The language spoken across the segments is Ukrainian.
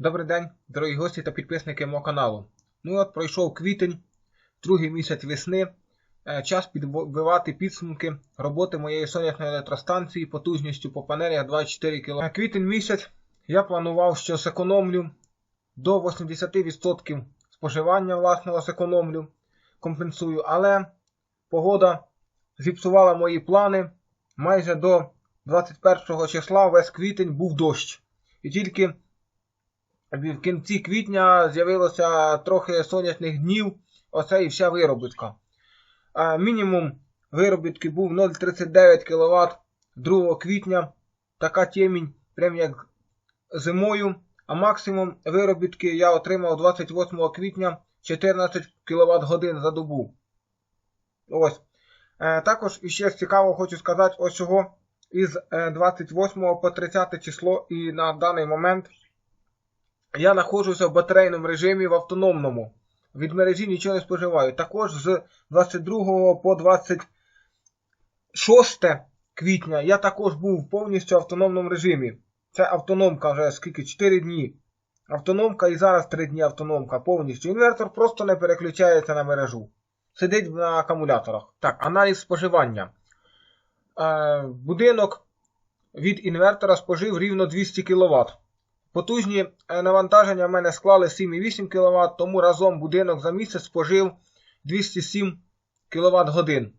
Добрий день, дорогі гості та підписники мого каналу. Ну от пройшов квітень, другий місяць весни. Е, Час підбивати підсумки роботи моєї сонячної електростанції потужністю по панелях 24 кВт. Квітень місяць я планував, що зекономлю до 80% споживання власного зекономлю, компенсую, але погода зіпсувала мої плани. Майже до 21 числа весь квітень був дощ. І тільки в кінці квітня з'явилося трохи сонячних днів, оце і вся виробітка. Мінімум виробітки був 0,39 кВт 2 квітня. Така темінь, прям як зимою. А максимум виробітки я отримав 28 квітня 14 кВт годин за добу. Ось. Е, також іще цікаво хочу сказати, ось чого із е, 28 по 30 число і на даний момент я знаходжуся в батарейному режимі в автономному. Від мережі нічого не споживаю. Також з 22 по 26 квітня я також був повністю в автономному режимі. Це автономка вже скільки? 4 дні. Автономка і зараз 3 дні автономка повністю. Інвертор просто не переключається на мережу. Сидить на акумуляторах. Так, аналіз споживання. Е, будинок від інвертора спожив рівно 200 кВт. Потужні е, навантаження в мене склали 7,8 кВт, тому разом будинок за місяць спожив 207 кВт годин.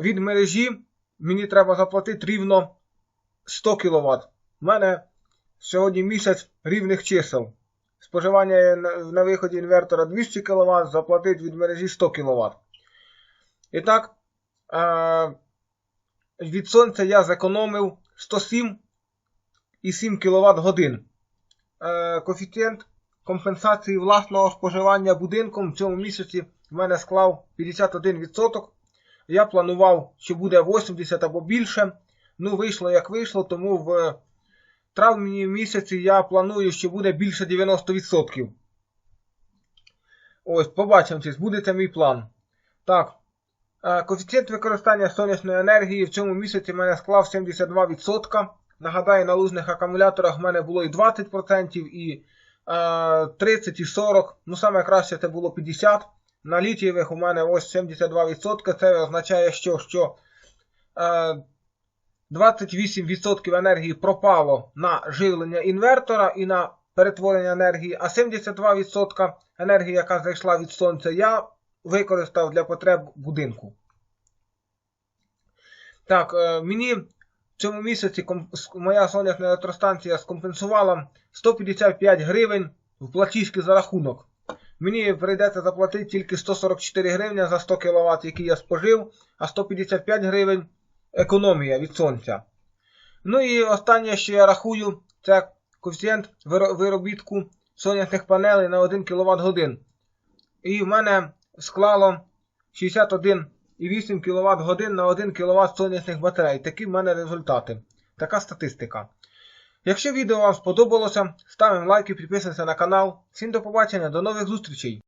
Від мережі мені треба заплатити рівно 100 кВт. У мене сьогодні місяць рівних чисел. Споживання на, виході інвертора 200 кВт, заплатити від мережі 100 кВт. І так, е, від сонця я зекономив 107,7 кВт годин. Е, коефіцієнт компенсації власного споживання будинком в цьому місяці в мене склав 51%. Я планував, що буде 80 або більше. Ну, вийшло як вийшло, тому в травні місяці я планую, що буде більше 90%. Ось, побачимо, чи збудеться мій план. Так. Е, Коефіцієнт використання сонячної енергії в цьому місяці мене склав 72%. Нагадаю, на лужних акумуляторах в мене було і 20%, і е, 30, і 40%. Ну, саме краще це було 50%. На літієвих у мене ось 72%. Це означає, що, що е, 28% енергії пропало на живлення інвертора і на перетворення енергії, а 72% енергії, яка зайшла від сонця, я використав для потреб будинку. Так, е, мені цьому місяці моя сонячна електростанція скомпенсувала 155 гривень в платіжки за рахунок. Мені прийдеться заплатити тільки 144 гривні за 100 кВт, які я спожив, а 155 гривень економія від сонця. Ну і останнє, що я рахую, це коефіцієнт виробітку сонячних панелей на 1 кВт годин. І в мене склало 61,8 кВт годин на 1 кВт сонячних батарей. Такі в мене результати. Така статистика. Якщо відео вам сподобалося, ставимо лайк і підписуємося на канал. Всім до побачення, до нових зустрічей!